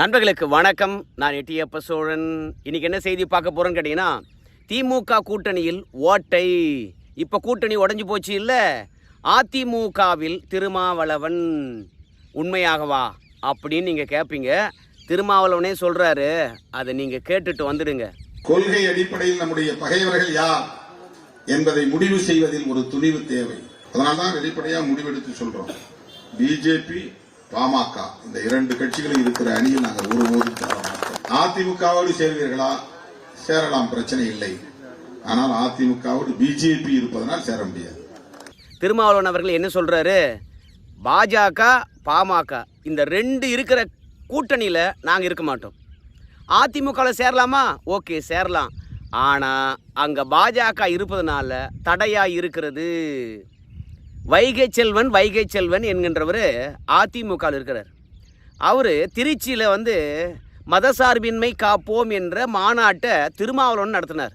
நண்பர்களுக்கு வணக்கம். நான் எட்டியப்ப சோழன். இன்னைக்கு என்ன செய்தி பார்க்க போறேன்னு கேட்டிங்கன்னா திமுக கூட்டணியில் ஓட்டை. இப்போ கூட்டணி உடஞ்சி போச்சு இல்லை? அதிமுகவில் திருமாவளவன் உண்மையாகவா அப்படின்னு நீங்கள் கேட்பீங்க திருமாவளவனே சொல்கிறாரு அதை நீங்கள் கேட்டுட்டு வந்துடுங்க. கொள்கை அடிப்படையில் நம்முடைய பகைவர்கள் யார் என்பதை முடிவு செய்வதில் ஒரு துணிவு தேவை. அதனால்தான் வெளிப்படையா முடிவெடுத்து சொல்றோம். பிஜேபி பாமக இந்த இரண்டு கட்சிகளும் இருக்கிற அணியில் நாங்கள் ஒருபோதும் சேர மாட்டோம். அதிமுகவோடு சேர்வீர்களா? சேரலாம் பிரச்சனை இல்லை. ஆனால் அதிமுகவோடு பிஜேபி இருப்பதனால் சேர முடியாது. திருமாவளவன் அவர்கள் என்ன சொல்கிறாரு பாஜக பாமக இந்த ரெண்டு இருக்கிற கூட்டணியில் நாங்கள் இருக்க மாட்டோம். அதிமுகவில் சேரலாமா? ஓகே சேரலாம். ஆனால் அங்கே பாஜக இருப்பதனால தடையாக இருக்கிறது வைகை செல்வன் வைகை செல்வன் என்கின்றவர் அதிமுகவில் இருக்கிறார். அவர் திருச்சியில் வந்து மதசார்பின்மை காப்போம் என்ற மாநாட்டை திருமாவளவன் நடத்தினார்.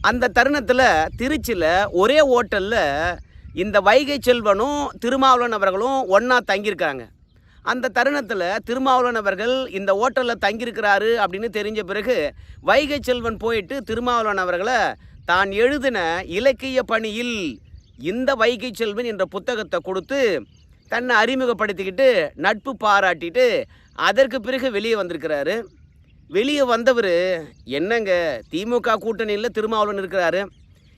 அந்த தருணத்தில் திருச்சியில் ஒரே ஓட்டலில் இந்த வைகை செல்வனும் திருமாவளவன் அவர்களும் ஒன்றா தங்கியிருக்காங்க. அந்த தருணத்தில் திருமாவளவன் அவர்கள் இந்த ஓட்டலில் தங்கியிருக்கிறாரு அப்படின்னு தெரிஞ்ச பிறகு வைகை செல்வன் போயிட்டு திருமாவளவன் அவர்களை தான் எழுதின இலக்கிய பணியில் இந்த வைகை செல்வன் என்ற புத்தகத்தை கொடுத்து தன்னை அறிமுகப்படுத்திக்கிட்டு நட்பு பாராட்டிட்டு அதற்கு பிறகு வெளியே வந்திருக்கிறாரு. வெளியே வந்தவர் என்னங்க திமுக கூட்டணியில் திருமாவளவன் இருக்கிறாரு.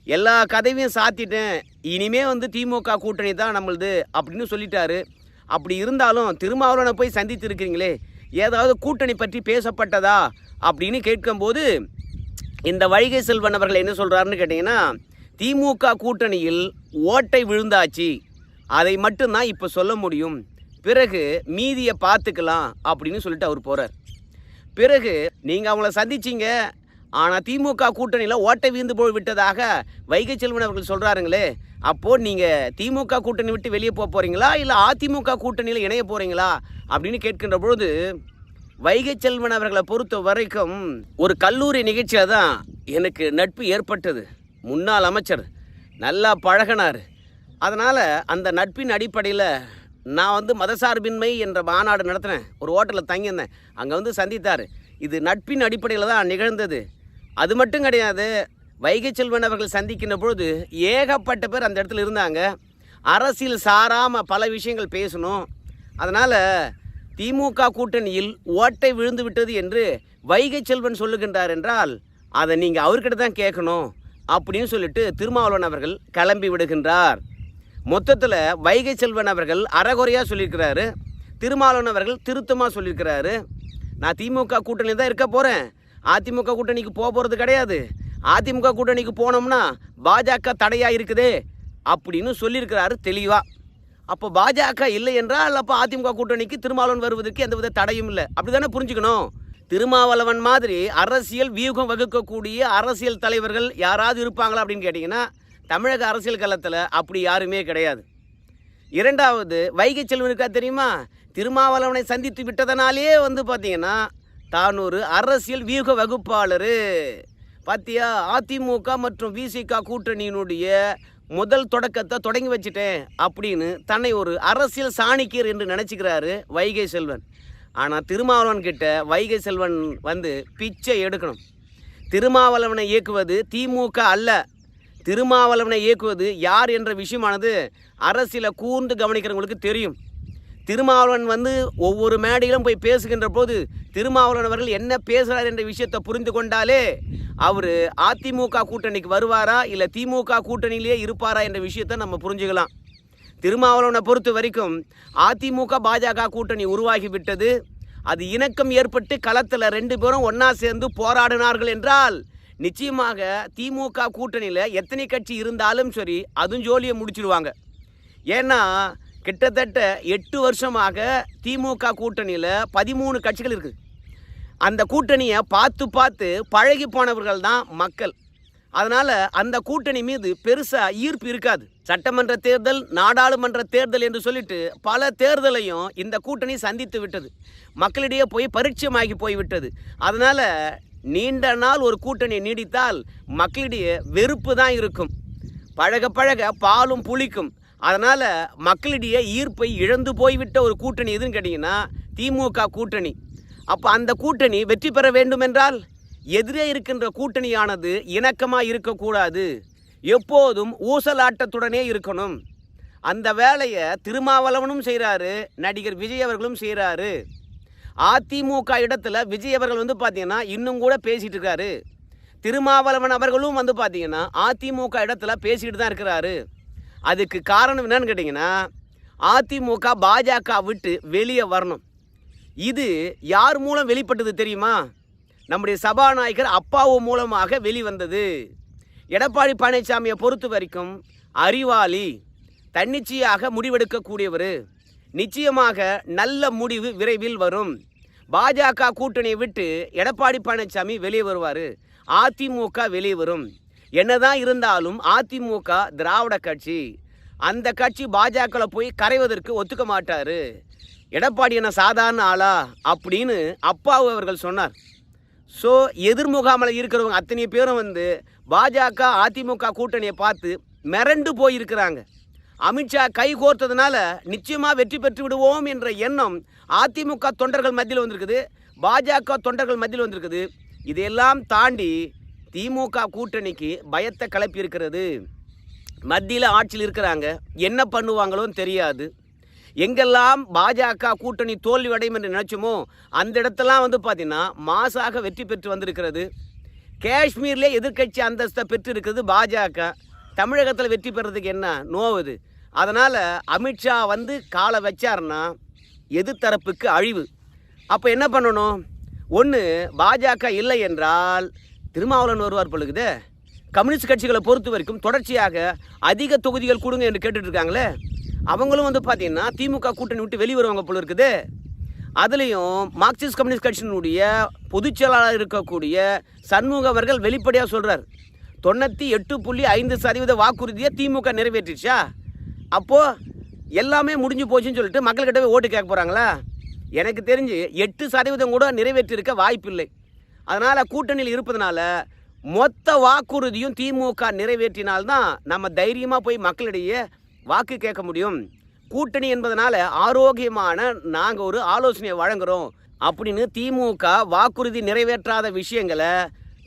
எல்லா கதவையும் சாத்திட்டேன் இனிமே வந்து திமுக கூட்டணி தான் நம்மளது அப்படின்னு சொல்லிட்டாரு. அப்படி இருந்தாலும் திருமாவளவனை போய் சந்தித்து இருக்கிறீங்களே ஏதாவது கூட்டணி பற்றி பேசப்பட்டதா அப்படின்னு கேட்கும்போது இந்த வைகை செல்வன் அவர்கள் என்ன சொல்கிறாருன்னு கேட்டிங்கன்னா திமுக கூட்டணியில் ஓட்டை விழுந்தாச்சு. அதை மட்டும்தான் இப்போ சொல்ல முடியும். பிறகு மீதியை பார்த்துக்கலாம் அப்படின்னு சொல்லிட்டு அவர் போகிறார் பிறகு நீங்கள் அவங்கள சந்திச்சீங்க. ஆனால் திமுக கூட்டணியில் ஓட்டை வீழ்ந்து போய் விட்டதாக வைகை செல்வன் அவர்கள் சொல்கிறாருங்களே அப்போது நீங்கள் திமுக கூட்டணி விட்டு வெளியே போக போகிறீங்களா இல்லை அதிமுக கூட்டணியில் இணைய போகிறீங்களா அப்படின்னு கேட்கின்ற பொழுது வைகை செல்வன் அவர்களை பொறுத்த வரைக்கும் ஒரு கல்லூரி நிகழ்ச்சியில் தான் எனக்கு நட்பு ஏற்பட்டது. முன்னாள் அமைச்சர் நல்லா பழகினார். அதனால் அந்த நட்பின் அடிப்படையில் நான் வந்து மதசார்பின்மை என்ற மாநாடு நடத்தினேன். ஒரு ஹோட்டலில் தங்கியிருந்தேன். அங்கே வந்து சந்தித்தார். இது நட்பின் அடிப்படையில் தான் நிகழ்ந்தது. அது மட்டும் கிடையாது வைகை செல்வன் அவர்கள் சந்திக்கின்ற பொழுது ஏகப்பட்ட பேர் அந்த இடத்துல இருந்தாங்க. அரசியல் சாராமல் பல விஷயங்கள் பேசணும். அதனால் திமுக கூட்டணியில் ஓட்டை விழுந்து விட்டது என்று வைகை செல்வன் சொல்லுகின்றார் என்றால் அதை நீங்கள் அவர்கிட்ட தான் கேட்கணும். அப்படின்னு சொல்லிட்டு திருமாவளவன் அவர்கள் கிளம்பி விடுகின்றார். மொத்தத்தில் வைகை செல்வன் அவர்கள் அறகுறையாக சொல்லியிருக்கிறாரு. திருமாவளவன் அவர்கள் திருத்தமாக சொல்லியிருக்கிறாரு. நான் திமுக கூட்டணியில் தான் இருக்க போகிறேன் அதிமுக கூட்டணிக்கு போக போகிறது கிடையாது. அதிமுக கூட்டணிக்கு போனோம்னா பாஜக தடையாக இருக்குதே அப்படின்னு சொல்லியிருக்கிறாரு தெளிவாக அப்போ பாஜக இல்லை என்றால் அப்போ அதிமுக கூட்டணிக்கு திருமாவளவன் வருவதற்கு எந்தவித தடையும் இல்லை. அப்படி தானே புரிஞ்சுக்கணும்? திருமாவளவன் மாதிரி அரசியல் வியூகம் வகுக்கக்கூடிய அரசியல் தலைவர்கள் யாராவது இருப்பாங்களா அப்படின்னு கேட்டிங்கன்னா தமிழக அரசியல் களத்தில் அப்படி யாருமே கிடையாது. இரண்டாவது வைகை செல்வனுக்கா தெரியுமா? திருமாவளவனை சந்தித்து விட்டதனாலேயே வந்து பார்த்தீங்கன்னா தான் ஒரு அரசியல் வியூக வகுப்பாளர். பார்த்தியா அதிமுக மற்றும் விசிக கூட்டணியினுடைய முதல் தொடக்கத்தை தொடங்கி வச்சுட்டேன் அப்படின்னு தன்னை ஒரு அரசியல் சாணிக்கியர் என்று நினச்சிக்கிறாரு வைகை செல்வன். ஆனால் திருமாவளவன் கிட்ட வைகை செல்வன் வந்து பிச்சை எடுக்கணும். திருமாவளவனை இயக்குவது திமுக அல்ல. திருமாவளவனை இயக்குவது யார் என்ற விஷயமானது அரசியலை கூர்ந்து கவனிக்கிறவங்களுக்கு தெரியும். திருமாவளவன் வந்து ஒவ்வொரு மேடையிலும் போய் பேசுகின்ற போது திருமாவளவன் அவர்கள் என்ன பேசுகிறார் என்ற விஷயத்தை புரிந்து கொண்டாலே அவர் அதிமுக கூட்டணிக்கு வருவாரா இல்லை திமுக கூட்டணியிலேயே இருப்பாரா என்ற விஷயத்தை நம்ம புரிஞ்சுக்கலாம். திருமாவளவனை பொறுத்த வரைக்கும் அதிமுக பாஜக கூட்டணி உருவாகி விட்டது அது இணக்கம் ஏற்பட்டு களத்தில் ரெண்டு பேரும் ஒன்றா சேர்ந்து போராடினார்கள் என்றால் நிச்சயமாக திமுக கூட்டணியில் எத்தனை கட்சி இருந்தாலும் சரி அதுவும் ஜோலியை முடிச்சிடுவாங்க ஏன்னா கிட்டத்தட்ட எட்டு வருஷமாக திமுக கூட்டணியில் பதிமூணு கட்சிகள் இருக்குது. அந்த கூட்டணியை பார்த்து பார்த்து பழகி போனவர்கள் தான் மக்கள். அதனால் அந்த கூட்டணி மீது பெருசாக ஈர்ப்பு இருக்காது. சட்டமன்ற தேர்தல் நாடாளுமன்ற தேர்தல் என்று சொல்லிட்டு பல தேர்தலையும் இந்த கூட்டணி சந்தித்து விட்டது. மக்களிடையே போய் பரிச்சயமாகி போய்விட்டது அதனால் நீண்ட நாள் ஒரு கூட்டணி நீடித்தால் மக்களிடையே வெறுப்பு தான் இருக்கும். பழக பழக பாலும் புளிக்கும். அதனால் மக்களிடையே ஈர்ப்பை இழந்து போய்விட்ட ஒரு கூட்டணி எதுன்னு கேட்டிங்கன்னா திமுக கூட்டணி. அப்போ அந்த கூட்டணி வெற்றி பெற வேண்டுமென்றால் எதிரே இருக்கின்ற கூட்டணியானது இணக்கமாக இருக்கக்கூடாது. எப்போதும் ஊசலாட்டத்துடனே இருக்கணும். அந்த வேலையை திருமாவளவனும் செய்கிறாரு நடிகர் விஜய் அவர்களும் செய்கிறாரு அதிமுக இடத்துல விஜய் அவர்கள் வந்து பார்த்தீங்கன்னா இன்னும் கூட பேசிகிட்டு இருக்காரு. திருமாவளவன் அவர்களும் வந்து பார்த்தீங்கன்னா அதிமுக இடத்துல பேசிக்கிட்டு தான் இருக்கிறாரு. அதுக்கு காரணம் என்னன்னு கேட்டிங்கன்னா அதிமுக பாஜக விட்டு வெளியே வரணும். இது யார் மூலம் வெளிப்பட்டது தெரியுமா? நம்முடைய சபாநாயகர் அப்பாவு மூலமாக வெளிவந்தது. எடப்பாடி பழனிசாமியை பொறுத்த வரைக்கும் அறிவாளி தன்னிச்சையாக முடிவெடுக்கக்கூடியவர். நிச்சயமாக நல்ல முடிவு விரைவில் வரும். பாஜக கூட்டணியை விட்டு எடப்பாடி பழனிசாமி வெளியே வருவார். அதிமுக வெளியே வரும். என்னதான் இருந்தாலும் அதிமுக திராவிட கட்சி. அந்த கட்சி பாஜகவில் போய் கரைவதற்கு ஒத்துக்க மாட்டார். எடப்பாடி என்ன சாதாரண ஆளா? அப்படின்னு அப்பாவு அவர்கள் சொன்னார். ஸோ எதிர்முகாமில் இருக்கிறவங்க அத்தனை பேரும் வந்து பாஜக அதிமுக கூட்டணியை பார்த்து மிரண்டு போயிருக்கிறாங்க. அமித்ஷா கை கோர்த்ததுனால நிச்சயமாக வெற்றி பெற்று விடுவோம் என்ற எண்ணம் அதிமுக தொண்டர்கள் மத்தியில் வந்திருக்குது. பாஜக தொண்டர்கள் மத்தியில் வந்திருக்குது. இதையெல்லாம் தாண்டி திமுக கூட்டணிக்கு பயத்தை கிளப்பி இருக்கிறது மத்தியில் ஆட்சியில் இருக்கிறாங்க. என்ன பண்ணுவாங்களோன்னு தெரியாது. எங்கெல்லாம் பாஜக கூட்டணி தோல்வி அடையும் என்று நினைச்சோமோ அந்த இடத்தெல்லாம் வந்து பார்த்தீங்கன்னா மாசாக வெற்றி பெற்று வந்திருக்கிறது. காஷ்மீரில் எதிர்க்கட்சி அந்தஸ்தை பெற்றிருக்கிறது பாஜக. தமிழகத்தில் வெற்றி பெறதுக்கு என்ன? நோவுது அதனால் அமித்ஷா வந்து காலை வச்சாருன்னா எதிர்த்தரப்புக்கு அழிவு. அப்போ என்ன பண்ணணும்? ஒன்று பாஜக இல்லை என்றால் திருமாவளவன் வருவார் பொழுது கம்யூனிஸ்ட் கட்சிகளை பொறுத்த வரைக்கும் தொடர்ச்சியாக அதிக தொகுதிகள் கொடுங்க என்று கேட்டுட்ருக்காங்களே அவங்களும் வந்து பார்த்தீங்கன்னா திமுக கூட்டணி விட்டு வெளியே வருவாங்க போல இருக்குது. அதுலேயும் மார்க்சிஸ்ட் கம்யூனிஸ்ட் கட்சியினுடைய பொதுச் செயலாளர் இருக்கக்கூடிய சண்முக அவர்கள் வெளிப்படையாக சொல்கிறார் தொண்ணூற்றி எட்டு புள்ளி ஐந்து சதவீத வாக்குறுதியை திமுக நிறைவேற்றிச்சா அப்போது எல்லாமே முடிஞ்சு போச்சுன்னு சொல்லிட்டு மக்கள்கிட்ட போய் ஓட்டு கேட்க போகிறாங்களா எனக்கு தெரிஞ்சு எட்டு சதவீதம் கூட நிறைவேற்றிருக்க வாய்ப்பில்லை. அதனால் கூட்டணியில் இருப்பதனால மொத்த வாக்குறுதியும் திமுக நிறைவேற்றினால்தான் நம்ம தைரியமாக போய் மக்களிடையே வாக்கு கேட்க முடியும். கூட்டணி என்பதனால ஆரோக்கியமான நாங்கள் ஒரு ஆலோசனையை வழங்குறோம் அப்படின்னு திமுக வாக்குறுதி நிறைவேற்றாத விஷயங்களை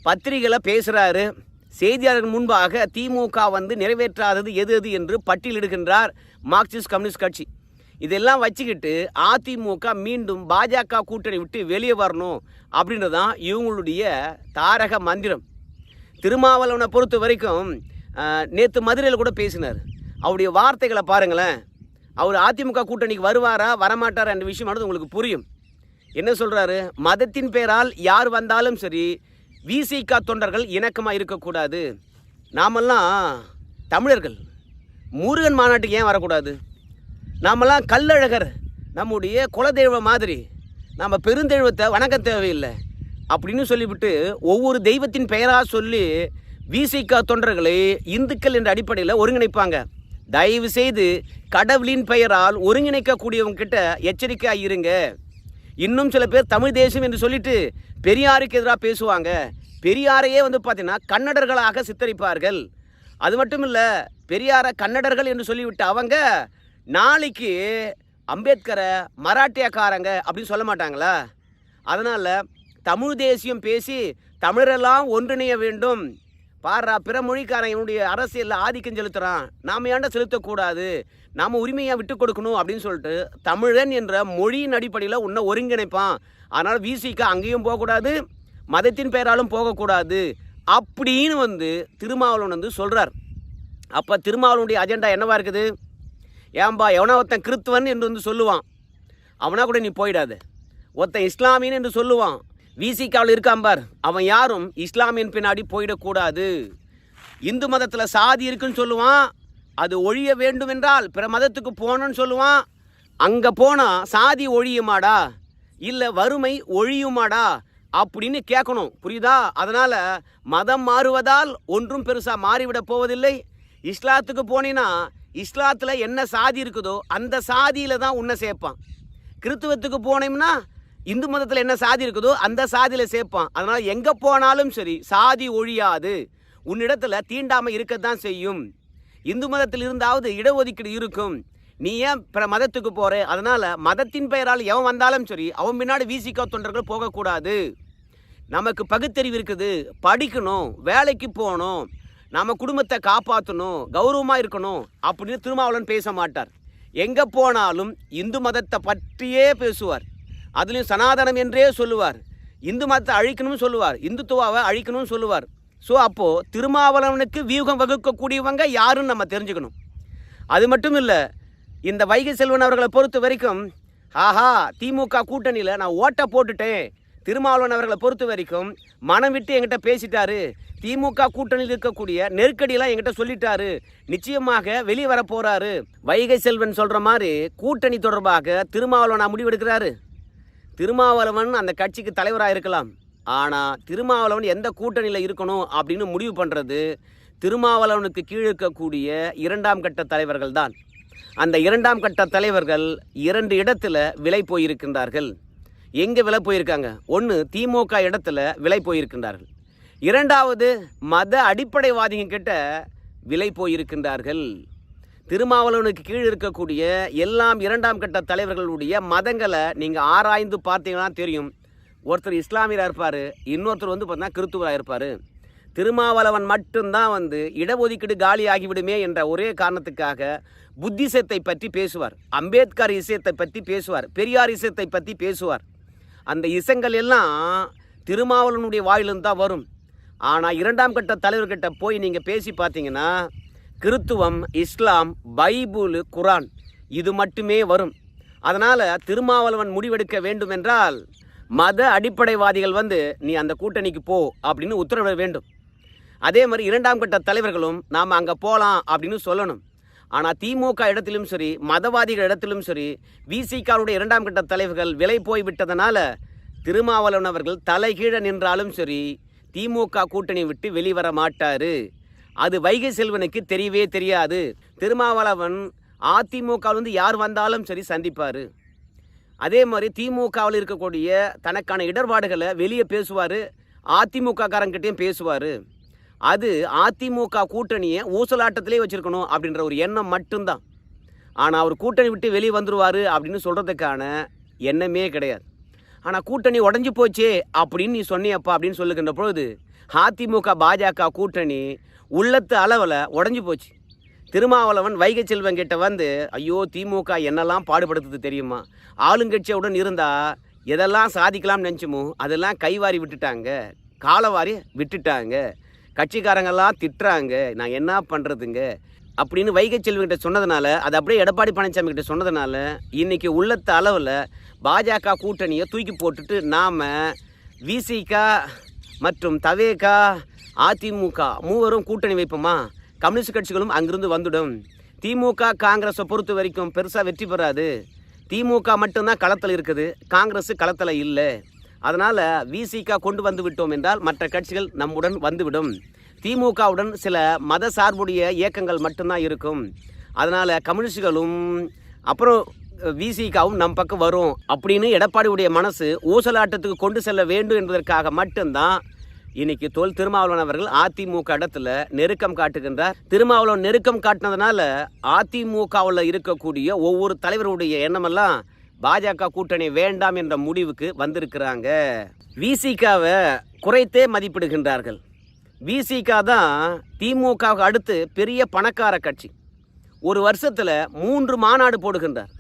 பத்திரிகையில் பேசுகிறாரு செய்தியாளர்கள் முன்பாக திமுக வந்து நிறைவேற்றாதது எது எது என்று பட்டியலிடுகின்றார் மார்க்சிஸ்ட் கம்யூனிஸ்ட் கட்சி. இதெல்லாம் வச்சுக்கிட்டு அதிமுக மீண்டும் பாஜக கூட்டணி விட்டு வெளியே வரணும் அப்படின்றதான் இவங்களுடைய தாரக மந்திரம். திருமாவளவனை பொறுத்த வரைக்கும் நேற்று மதுரையில் கூட பேசினார். அவருடைய வார்த்தைகளை பாருங்களேன். அவர் அதிமுக கூட்டணிக்கு வருவாரா வரமாட்டாரா என்ற விஷயமானது உங்களுக்கு புரியும். என்ன சொல்கிறாரு மதத்தின் பேரால் யார் வந்தாலும் சரி விசிக தொண்டர்கள் இணக்கமாக இருக்கக்கூடாது. நாமெல்லாம் தமிழர்கள். முருகன் மாநாட்டுக்கு ஏன் வரக்கூடாது? நாமெல்லாம் கல்லழகர் நம்முடைய குலதெய்வம் மாதிரி. நம்ம பெருந்தெய்வத்தை வணக்க தேவையில்லை. அப்படின்னு சொல்லிவிட்டு ஒவ்வொரு தெய்வத்தின் பெயராக சொல்லி விசிக தொண்டர்களை இந்துக்கள் என்ற அடிப்படையில் ஒருங்கிணைப்பாங்க. தயவு செய்து கடவுளின் பெயரால் ஒருங்கிணைக்கக்கூடியவங்க கிட்ட எச்சரிக்கையாக இருங்க. இன்னும் சில பேர் தமிழ் தேசம் என்று சொல்லிட்டு பெரியாருக்கு எதிராக பேசுவாங்க. பெரியாரையே வந்து பார்த்தீங்கன்னா கன்னடர்களாக சித்தரிப்பார்கள். அது மட்டும் இல்லை பெரியாரை கன்னடர்கள் என்று சொல்லிவிட்டு அவங்க நாளைக்கு அம்பேத்கரை மராட்டியக்காரங்க அப்படின்னு சொல்ல மாட்டாங்களா? அதனால் தமிழ் தேசியம் பேசி தமிழரெல்லாம் ஒன்றிணைய வேண்டும். பாரா பிற மொழிக்காரன் இவனுடைய அரசியலில் ஆதிக்கம் செலுத்துகிறான் நாம் ஏன்டா செலுத்தக்கூடாது? நாம் உரிமையாக விட்டு கொடுக்கணும் அப்படின்னு சொல்லிட்டு தமிழன் என்ற மொழியின் அடிப்படையில் உன்னை ஒருங்கிணைப்பான். அதனால் விசிக்கு அங்கேயும் போகக்கூடாது மதத்தின் பெயராலும் போகக்கூடாது அப்படின்னு வந்து திருமாவளவன் வந்து சொல்கிறார் அப்போ திருமாவளவனுடைய அஜெண்டா என்னவாக இருக்குது? ஏன்பா எவனா ஒருத்தன் கிறித்துவன் என்று வந்து சொல்லுவான். அவனா கூட நீ போயிடாது. ஒருத்தன் இஸ்லாமின்னு என்று சொல்லுவான். விசிகாவில் இருக்கான் பார். அவன் யாரும் இஸ்லாமியன் பின்னாடி போயிடக்கூடாது. இந்து மதத்தில் சாதி இருக்குன்னு சொல்லுவான். அது ஒழிய வேண்டும் என்றால் பிற மதத்துக்கு போகணும்னு சொல்லுவான். அங்கே போனால் சாதி ஒழியுமாடா? இல்லை வறுமை ஒழியுமாடா? அப்படின்னு கேட்கணும் புரியுதா? அதனால் மதம் மாறுவதால் ஒன்றும் பெருசாக மாறிவிட போவதில்லை. இஸ்லாத்துக்கு போனேன்னா இஸ்லாத்தில் என்ன சாதி இருக்குதோ அந்த சாதியில் தான் உன்னை சேர்ப்பான். கிறித்துவத்துக்கு போனோம்னா இந்து மதத்தில் என்ன சாதி இருக்குதோ அந்த சாதியில் சேர்ப்பான். அதனால் எங்கே போனாலும் சரி சாதி ஒழியாது. உன்னிடத்தில் தீண்டாமல் இருக்கத்தான் செய்யும். இந்து மதத்தில் இருந்தாவது இடஒதுக்கீடு இருக்கும். நீ ஏன் பிற மதத்துக்கு போகிற அதனால் மதத்தின் பெயரால் எவன் வந்தாலும் சரி அவன் பின்னாடி விசிகா தொண்டர்கள் போகக்கூடாது. நமக்கு பகுத்தறிவு இருக்குது. படிக்கணும் வேலைக்கு போகணும் நம்ம குடும்பத்தை காப்பாற்றணும் கௌரவமாக இருக்கணும் அப்படின்னு திருமாவளவன் பேச மாட்டார். எங்கே போனாலும் இந்து மதத்தை பற்றியே பேசுவார். அதுலேயும் சனாதனம் என்றே சொல்லுவார். இந்து மதத்தை அழிக்கணும்னு சொல்லுவார். இந்துத்துவாவை அழிக்கணும்னு சொல்லுவார். ஸோ அப்போது திருமாவளவனுக்கு வியூகம் வகுக்கக்கூடியவங்க யாருன்னு நம்ம தெரிஞ்சுக்கணும். அது மட்டும் இல்லை இந்த வைகை செல்வன் அவர்களை பொறுத்த வரைக்கும் ஆஹா திமுக கூட்டணியில் நான் ஓட்டை போட்டுட்டேன். திருமாவளவன் அவர்களை பொறுத்த வரைக்கும் மனம் விட்டு என்கிட்ட பேசிட்டாரு. திமுக கூட்டணியில் இருக்கக்கூடிய நெருக்கடியெல்லாம் என்கிட்ட சொல்லிட்டாரு. நிச்சயமாக வெளியே வர போகிறாரு வைகை செல்வன் சொல்கிற மாதிரி கூட்டணி தொடர்பாக திருமாவளவன் முடிவெடுக்கிறாரு. திருமாவளவன் அந்த கட்சிக்கு தலைவராக இருக்கலாம். ஆனால் திருமாவளவன் எந்த கூட்டணியில் இருக்கணும் அப்படின்னு முடிவு பண்ணுறது திருமாவளவனுக்கு கீழ் இருக்கக்கூடிய இரண்டாம் கட்ட தலைவர்கள் தான். அந்த இரண்டாம் கட்ட தலைவர்கள் இரண்டு இடத்துல விலை போயிருக்கின்றார்கள். எங்கே விலை போயிருக்காங்க? ஒன்று திமுக இடத்துல விலை போயிருக்கின்றார்கள். இரண்டாவது மத அடிப்படைவாதிங்க கிட்ட விலை போயிருக்கின்றார்கள். திருமாவளவனுக்கு கீழ் இருக்கக்கூடிய எல்லாம் இரண்டாம் கட்ட தலைவர்களுடைய மதங்களை நீங்கள் ஆராய்ந்து பார்த்தீங்கன்னா தெரியும். ஒருத்தர் இஸ்லாமியராக இருப்பார் இன்னொருத்தர் வந்து பார்த்தீங்கன்னா கிறித்துவராக இருப்பார். திருமாவளவன் மட்டும்தான் வந்து இடஒதுக்கீடு காலி ஆகிவிடுமே என்ற ஒரே காரணத்துக்காக புத்திசத்தை பற்றி பேசுவார். அம்பேத்கர் இசையத்தை பற்றி பேசுவார். பெரியார் இசையத்தை பற்றி பேசுவார். அந்த இசங்கள் எல்லாம் திருமாவளவனுடைய வாயிலிருந்து தான் வரும். ஆனால் இரண்டாம் கட்ட தலைவர்கிட்ட போய் நீங்கள் பேசி பார்த்தீங்கன்னா கிறித்துவம் இஸ்லாம் பைபிள் குரான். இது மட்டுமே வரும். அதனால் திருமாவளவன் முடிவெடுக்க வேண்டும் என்றால் மத அடிப்படைவாதிகள் வந்து நீ அந்த கூட்டணிக்கு போ அப்படின்னு உத்தரவிட வேண்டும். அதே மாதிரி இரண்டாம் கட்ட தலைவர்களும் நாம் அங்கே போகலாம் அப்படின்னு சொல்லணும். ஆனால் திமுக இடத்திலும் சரி மதவாதிகள் இடத்திலும் சரி விசிகாவுடைய இரண்டாம் கட்ட தலைவர்கள் விலை போய்விட்டதனால திருமாவளவன் அவர்கள் தலைகீழ நின்றாலும் சரி திமுக கூட்டணி விட்டு வெளிவர மாட்டார். அது வைகை செல்வனுக்கு தெரியவே தெரியாது. திருமாவளவன் அதிமுகவிலிருந்து யார் வந்தாலும் சரி சந்திப்பார். அதே மாதிரி திமுகவில் இருக்கக்கூடிய தனக்கான இடர்பாடுகளை வெளியே பேசுவார் அதிமுக காரங்கிட்டையும் பேசுவார். அது அதிமுக கூட்டணியை ஊசலாட்டத்திலே வச்சுருக்கணும் அப்படின்ற ஒரு எண்ணம் மட்டும்தான். ஆனால் அவர் கூட்டணி விட்டு வெளியே வந்துடுவார் அப்படின்னு சொல்கிறதுக்கான எண்ணமே கிடையாது. ஆனால் கூட்டணி உடஞ்சி போச்சே அப்படின்னு நீ சொன்னியப்பா அப்படின்னு சொல்லுகின்ற பொழுது அதிமுக பாஜக கூட்டணி உள்ளத்து அளவில் உடஞ்சி போச்சு. திருமாவளவன் வைகை செல்வன் கிட்ட வந்து ஐயோ திமுக என்னெல்லாம் பாடுபடுத்துது தெரியுமா? ஆளுங்கட்சியுடன் இருந்தால் எதெல்லாம் சாதிக்கலாம்னு நினச்சோமோ அதெல்லாம் கைவாரி விட்டுட்டாங்க காலவாரி விட்டுட்டாங்க. கட்சிக்காரங்கெல்லாம் திட்டுறாங்க நான் என்ன பண்ணுறதுங்க அப்படின்னு வைகை செல்வங்கிட்ட சொன்னதுனால அது அப்படியே எடப்பாடி பழனிசாமி கிட்ட சொன்னதுனால இன்றைக்கி உள்ளத்த அளவில் பாஜக கூட்டணியை தூக்கி போட்டுட்டு நாம் விசிகா மற்றும் தவேகா அதிமுக. மூவரும் கூட்டணி வைப்போமா? கம்யூனிஸ்ட் கட்சிகளும் அங்கிருந்து வந்துடும். திமுக காங்கிரஸை பொறுத்த வரைக்கும் பெருசாக வெற்றி பெறாது. திமுக மட்டும்தான் களத்தில் இருக்குது. காங்கிரஸ் களத்தில் இல்லை. அதனால் விசிகா கொண்டு வந்து விட்டோம் என்றால் மற்ற கட்சிகள் நம்முடன் வந்துவிடும். திமுகவுடன் சில மத சார்புடைய இயக்கங்கள் மட்டும்தான் இருக்கும். அதனால் கம்யூனிஸ்டுகளும் அப்புறம் விசிகாவும் நம் பக்கம் வரும் அப்படின்னு எடப்பாடியுடைய மனசு ஊசலாட்டத்துக்கு கொண்டு செல்ல வேண்டும் என்பதற்காக மட்டும்தான் இன்னைக்கு தோல் திருமாவளவன் அவர்கள் அதிமுக இடத்துல நெருக்கம் காட்டுகின்றார். திருமாவளவன் நெருக்கம் காட்டினதுனால அதிமுகவில் இருக்கக்கூடிய ஒவ்வொரு தலைவருடைய எண்ணமெல்லாம் பாஜக கூட்டணி வேண்டாம் என்ற முடிவுக்கு வந்திருக்கிறாங்க. விசிகாவை குறைத்தே மதிப்பிடுகின்றார்கள். விசிகா தான் திமுகவுக்கு அடுத்து பெரிய பணக்கார கட்சி. ஒரு வருஷத்தில் மூன்று மாநாடு போடுகின்றார்.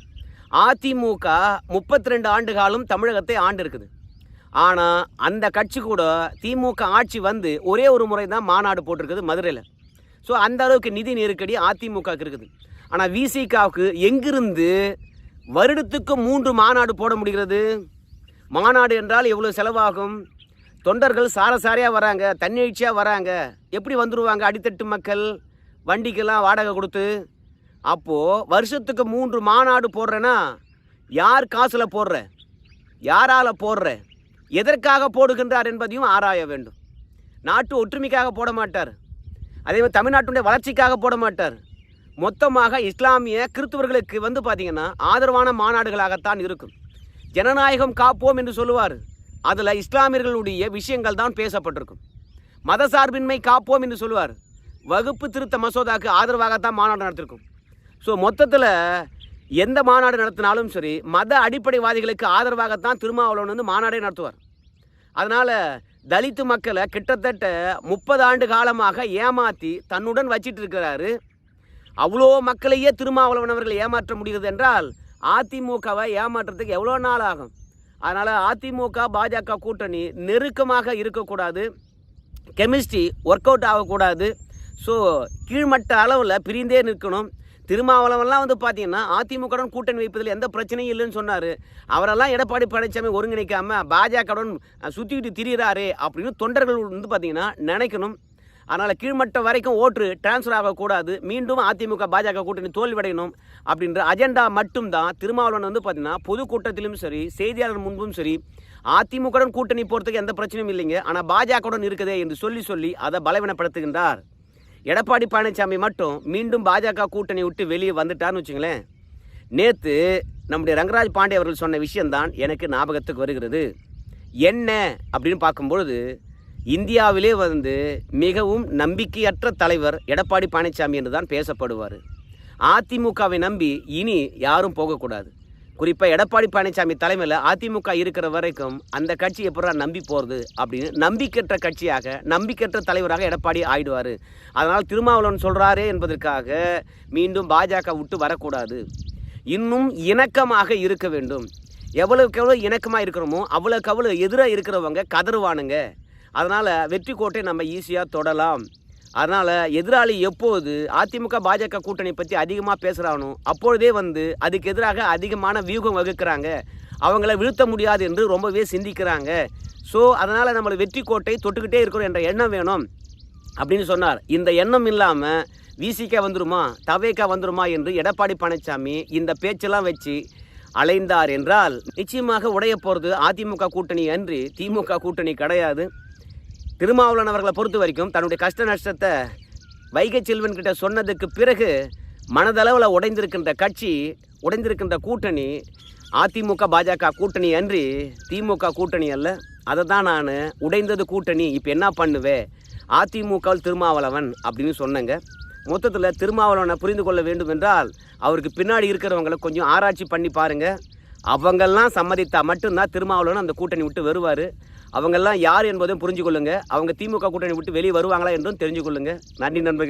அதிமுக முப்பத்தி ரெண்டு ஆண்டு காலம் தமிழகத்தை ஆண்டு இருக்குது ஆனால் அந்த கட்சி கூட திமுக ஆட்சி வந்து ஒரே ஒரு முறை தான் மாநாடு போட்டிருக்குது மதுரையில். ஸோ அந்த அளவுக்கு நிதி நெருக்கடி அதிமுகவுக்கு இருக்குது. ஆனால் விசிகாவுக்கு எங்கிருந்து வருடத்துக்கு மூன்று மாநாடு போட முடிகிறது? மாநாடு என்றால் எவ்வளோ செலவாகும்? தொண்டர்கள் சாரசாரியாக வராங்க தன்னிழ்ச்சியாக வராங்க. எப்படி வந்துடுவாங்க அடித்தட்டு மக்கள்? வண்டிக்கெல்லாம் வாடகை கொடுத்து. அப்போது வருஷத்துக்கு மூன்று மாநாடு போடுறேன்னா யார் காசில் போடுற? யாரால் போடுற? எதற்காக போடுகின்றார் என்பதையும் ஆராய வேண்டும். நாட்டு ஒற்றுமைக்காக போட மாட்டார். அதே மாதிரி தமிழ்நாட்டுடைய வளர்ச்சிக்காக போட மாட்டார். மொத்தமாக இஸ்லாமிய கிறிஸ்துவர்களுக்கு வந்து பார்த்திங்கன்னா ஆதரவான மாநாடுகளாகத்தான் இருக்கும். ஜனநாயகம் காப்போம் என்று சொல்லுவார். அதில் இஸ்லாமியர்களுடைய விஷயங்கள் தான் பேசப்பட்டிருக்கும். மதசார்பின்மை காப்போம் என்று சொல்லுவார். வகுப்பு திருத்த மசோதாக்கு ஆதரவாகத்தான் மாநாடு நடத்திருக்கும். ஸோ மொத்தத்தில் எந்த மாநாடு நடத்தினாலும் சரி மத அடிப்படைவாதிகளுக்கு ஆதரவாகத்தான் திருமாவளவன் வந்து மாநாடே நடத்துவார். அதனால் தலித்து மக்களை கிட்டத்தட்ட முப்பது ஆண்டு காலமாக ஏமாற்றி தன்னுடன் வச்சிட்டு இருக்கிறாரு. அவ்வளோ மக்களையே திருமாவளவன் அவர்கள் ஏமாற்ற முடிகிறது என்றால் அதிமுகவை ஏமாற்றுறதுக்கு எவ்வளோ நாள் ஆகும்? அதனால் அதிமுக பாஜக கூட்டணி நெருக்கமாக இருக்கக்கூடாது. கெமிஸ்ட்ரி ஒர்க் அவுட் ஆகக்கூடாது. ஸோ கீழ்மட்ட அளவில் பிரிந்தே நிற்கணும். திருமாவளவன்லாம் வந்து பார்த்தீங்கன்னா அதிமுகவுடன் கூட்டணி வைப்பதில் எந்த பிரச்சனையும் இல்லைன்னு சொன்னார். அவரெல்லாம் எடப்பாடி பழனிசாமி ஒருங்கிணைக்காமல் பாஜகவுடன் சுற்றிக்கிட்டு திரியிறாரே அப்படின்னு தொண்டர்கள் வந்து பார்த்தீங்கன்னா நினைக்கணும். அதனால் கீழ்மட்டம் வரைக்கும் ஓட்டு டிரான்ஸ்ஃபர் ஆகக்கூடாது. மீண்டும் அதிமுக பாஜக கூட்டணி தோல்வியடையணும் அப்படின்ற அஜெண்டா மட்டும்தான். திருமாவளவன் வந்து பார்த்தீங்கன்னா பொதுக்கூட்டத்திலும் சரி செய்தியாளர் முன்பும் சரி அதிமுகவுடன் கூட்டணி போகிறதுக்கு எந்த பிரச்சனையும் இல்லைங்க. ஆனால் பாஜகவுடன் இருக்குதே என்று சொல்லி சொல்லி அதை பலவீனப்படுத்துகின்றார். எடப்பாடி பழனிசாமி மட்டும் மீண்டும் பாஜக கூட்டணி விட்டு வெளியே வந்துட்டார்னு வச்சுங்களேன். நேற்று நம்முடைய ரங்கராஜ் பாண்டே அவர்கள் சொன்ன விஷயம்தான் எனக்கு ஞாபகத்துக்கு வருகிறது. என்ன அப்படின்னு பார்க்கும்பொழுது இந்தியாவிலே வந்து மிகவும் நம்பிக்கையற்ற தலைவர் எடப்பாடி பழனிசாமி என்று தான் பேசப்படுவார். அதிமுகவை நம்பி இனி யாரும் போகக்கூடாது. குறிப்பாக எடப்பாடி பழனிசாமி தலைமையில் அதிமுக இருக்கிற வரைக்கும் அந்த கட்சி எப்படா நம்பி போகிறது அப்படின்னு நம்பிக்கற்ற கட்சியாக நம்பிக்கற்ற தலைவராக எடப்பாடி ஆயிடுவார். அதனால் திருமாவளவன் சொல்கிறாரே என்பதற்காக மீண்டும் பாஜக விட்டு வரக்கூடாது. இன்னும் இணக்கமாக இருக்க வேண்டும். எவ்வளோக்கு எவ்வளோ இணக்கமாக இருக்கிறோமோ அவ்வளோக்கு அவ்வளோ எதிராக இருக்கிறவங்க கதறுவானுங்க. அதனால் வெற்றி கோட்டை நம்ம ஈஸியாக தொடலாம். அதனால் எதிராளி எப்போது அதிமுக பாஜக கூட்டணி பற்றி அதிகமாக பேசுகிறானோ அப்பொழுதே வந்து அதுக்கு எதிராக அதிகமான வியூகம் வகுக்கிறாங்க. அவங்கள வீழ்த்த முடியாது என்று ரொம்பவே சிந்திக்கிறாங்க. ஸோ அதனால் நம்மளை வெற்றி கோட்டை தொட்டுக்கிட்டே இருக்கிறோம் என்ற எண்ணம் வேணும் அப்படின்னு சொன்னார். இந்த எண்ணம் இல்லாமல் விசிகா வந்துருமா தவேக்கா வந்துருமா என்று எடப்பாடி பழனிசாமி இந்த பேச்செல்லாம் வச்சு அலைந்தார் என்றால் நிச்சயமாக உடைய போகிறது அதிமுக கூட்டணி அன்றி திமுக கூட்டணி கிடையாது. திருமாவளவன் அவர்களை பொறுத்த வரைக்கும் தன்னுடைய கஷ்ட நஷ்டத்தை வைகை செல்வன் கிட்ட சொன்னதுக்கு பிறகு மனதளவில் உடைந்திருக்கின்ற கட்சி உடைந்திருக்கின்ற கூட்டணி அதிமுக பாஜக கூட்டணி அன்றி திமுக கூட்டணி அல்ல. அதை தான் நான் உடைந்தது கூட்டணி இப்போ என்ன பண்ணுவே? அதிமுகவில் திருமாவளவன் அப்படின்னு சொன்னேங்க. மொத்தத்தில் திருமாவளவனை புரிந்து கொள்ள வேண்டும் என்றால் அவருக்கு பின்னாடி இருக்கிறவங்களை கொஞ்சம் ஆராய்ச்சி பண்ணி பாருங்கள் அவங்கெல்லாம் சம்மதித்தால் மட்டும்தான் திருமாவளவன் அந்த கூட்டணி விட்டு வருவார். அவங்கெல்லாம் யார் என்பதையும் புரிஞ்சு கொள்ளுங்க அவங்க திமுக கூட்டணி விட்டு வெளியே வருவாங்களா என்றும் தெரிஞ்சு கொள்ளுங்க நன்றி நண்பர்கள்.